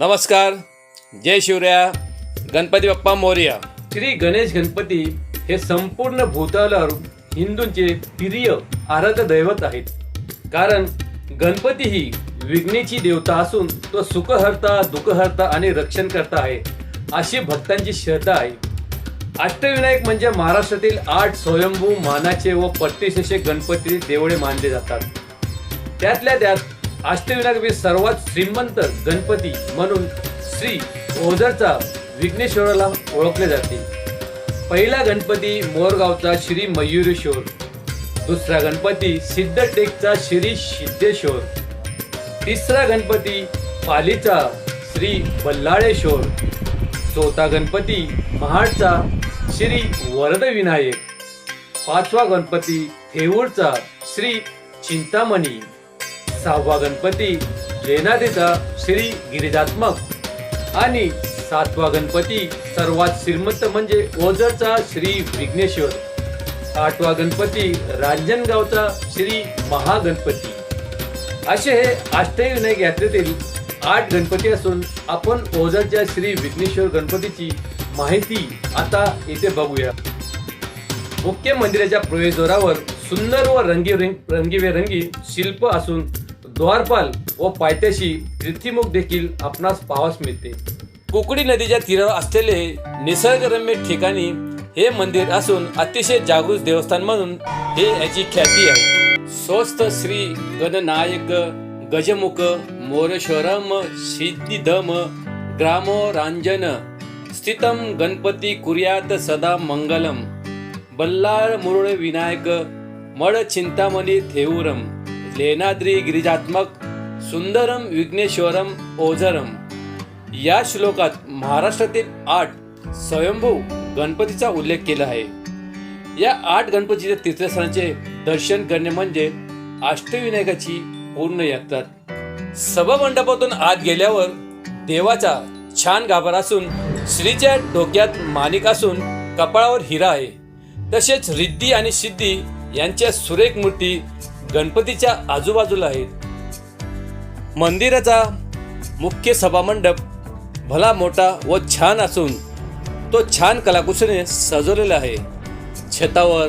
नमस्कार जय शिवराया गणपती बाप्पा मोर्या. श्री गणेश गणपती हे संपूर्ण भूताला हिंदूंचे प्रिय आराध्य दैवत आहेत. कारण गणपती ही विघ्नेची देवता असून तो सुखहर्ता दुःखहर्ता आणि रक्षण करता आहे अशी भक्तांची श्रद्धा आहे. अष्टविनायक म्हणजे महाराष्ट्रातील आठ स्वयंभू मानाचे व पट्टीशेषे गणपती देवळे मानले जातात. त्यातल्या त्यात अष्टविनायक सर्वात श्रीमंत गणपती म्हणून श्री ओझरचा विघ्नेश्वराला ओळखले जाते. पहिला गणपती मोरगावचा श्री मयुरेश्वर दुसरा गणपती सिद्धटेकचा श्री सिद्धेश्वर तिसरा गणपती पालीचा श्री बल्लाळेश्वर चौथा गणपती महाडचा श्री वरदविनायक पाचवा गणपती थेऊरचा श्री चिंतामणी. सहावा गणपती लेनादेचा श्री गिरिजात्मक. आणि सातवा गणपती सर्वात श्रीमंत म्हणजे ओझरचा श्री विघ्नेश्वर. आठवा गणपती रांजणगावचा श्री महागणपती. असे हे अष्टविनायक यात्रेतील आठ गणपती असून आपण ओझरच्या श्री विघ्नेश्वर गणपतीची माहिती आता येथे बघूया. मुख्य मंदिराच्या प्रवेशद्वारावर सुंदर व रंगीबेरंगी रंगी शिल्प असून द्वारपाल व पायथ्याशी कीर्तिमुख देखील आपणास पाहावयास मिळते. कुकडी नदीच्या तीरावर असलेले निसर्गरम्य ठिकाणी हे मंदिर असून अतिशय जागृत देवस्थान म्हणून हे याची ख्याती आहे. स्वस्त श्री गणनायक गजमुख मोरेश्वरम सिद्धिधम ग्रामो रांजन स्थितम गणपती कुर्यात सदा मंगलम बल्लाळ मुरुळ विनायक मड चिंतामणी थेऊरम लेनाद्री गिरिजात्मक सुंदरम विघ्नेश्वरम ओझरम. या श्लोकात महाराष्ट्रातील आठ स्वयंभू गणपतीचा उल्लेख केला आहे. या आठ गणपतीच्या तीर्थस्थानाचे दर्शन करणे म्हणजे अष्टविनायकाची पूर्ण यात्रा. सभामंडपातून आत गेल्यावर देवाचा छान गाभार असून श्रीच्या डोक्यात माणिक असून कपाळावर हिरा आहे. तसेच रिद्धी आणि सिद्धी यांच्या सुरेख मूर्ती गणपतीच्या आजूबाजूला आहेत. मंदिराचा मुख्य सभामंडप भला मोठा व छान असून तो छान कलाकुसरीने सजवलेला आहे. छतावर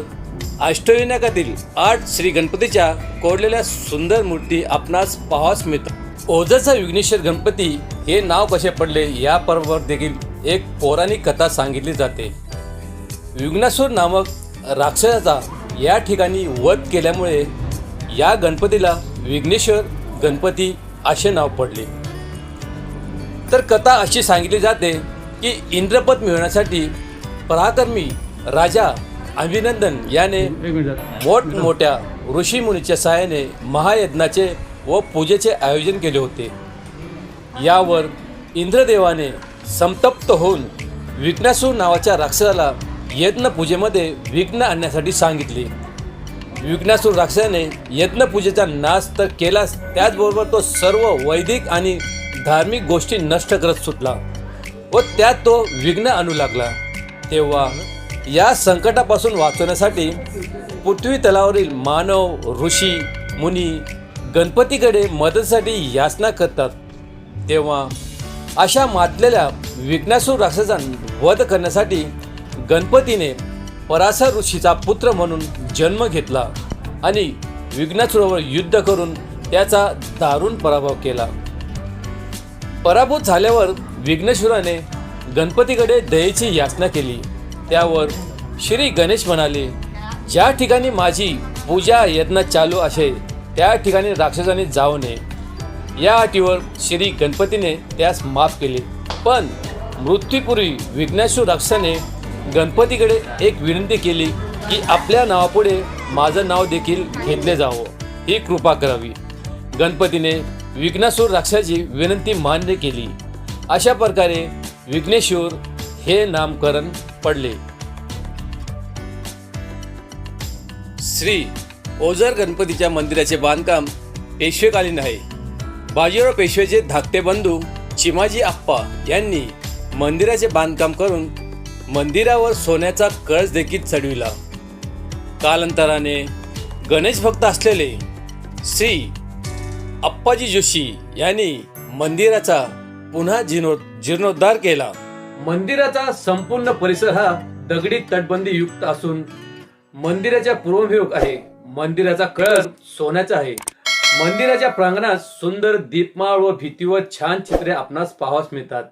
अष्टविनायकातील आठ श्री गणपतीच्या कोरलेल्या सुंदर मूर्ती आपणास पाहावयास मिळतात ओझरचा विघ्नेश्वर गणपती हे नाव कसे पडले या पर्वावर देखील एक पौराणिक कथा सांगितली जाते. विघ्नासूर नामक राक्षसाचा या ठिकाणी वध केल्यामुळे या गणपतीला विघ्नेश्वर गणपती असे नाव पडले. तर कथा अशी सांगितली जाते की इंद्रपद मिळवण्यासाठी पराक्रमी राजा अभिनंदन याने मोठमोठ्या ऋषीमुनीच्या सहाय्याने महायज्ञाचे व पूजेचे आयोजन केले होते. यावर इंद्रदेवाने संतप्त होऊन विघ्नासूर नावाच्या राक्षसाला यज्ञ पूजेमध्ये विघ्न आणण्यासाठी सांगितले. विघ्नासूर राक्षसाने यज्ञपूजेचा नाश तर केलाच त्याचबरोबर तो सर्व वैदिक आणि धार्मिक गोष्टी नष्ट करत सुटला व त्यात तो विघ्न आणू लागला. तेव्हा या संकटापासून वाचवण्यासाठी पृथ्वी तलावरील मानव ऋषी मुनी गणपतीकडे मदतीसाठी याचना करतात. तेव्हा अशा मातलेल्या विघ्नासूर राक्षसाचा वध करण्यासाठी गणपतीने पराशर ऋषीचा पुत्र म्हणून जन्म घेतला आणि विघ्नासुरावर युद्ध करून त्याचा दारुण पराभव केला. पराभूत झाल्यावर विघ्नेश्वराने गणपतीकडे दयेची याचना केली. त्यावर श्री गणेश म्हणाले ज्या ठिकाणी माझी पूजा यत्न चालू असेल त्या ठिकाणी राक्षसाने जाऊ नये. या अटीवर श्री गणपतीने त्यास माफ केले. पण मृत्यूपूर्वी विघ्नेश्वर राक्षसाने गणपतीकडे एक विनंती केली की आपल्या नावापुढे माझं नाव देखील घेतले जावं. ही कृपा करावी. गणपतीने विघ्नासूर राक्षाची विनंती मान्य केली. अशा प्रकारे विघ्नेश्वर हे नामकरण पडले. श्री ओझर गणपतीच्या मंदिराचे बांधकाम पेशवेकालीन आहे. बाजीराव पेशवेचे धाकटे बंधू चिमाजी आप्पा यांनी मंदिराचे बांधकाम करून मंदिरावर सोन्याचा कळस देखील चढविला. कालांतराने गणेश भक्त असलेले श्री अप्पाजी जोशी यांनी मंदिराचा पुन्हा जीर्णो जीर्णोद्धार केला. मंदिराचा संपूर्ण परिसर हा दगडी तटबंदी युक्त असून मंदिराच्या पूर्वभिमुख आहे. मंदिराचा कळस सोन्याचा आहे. मंदिराच्या प्रांगणात सुंदर दीपमाळ व भीतीवर छान चित्रे आपणास पाहावास मिळतात.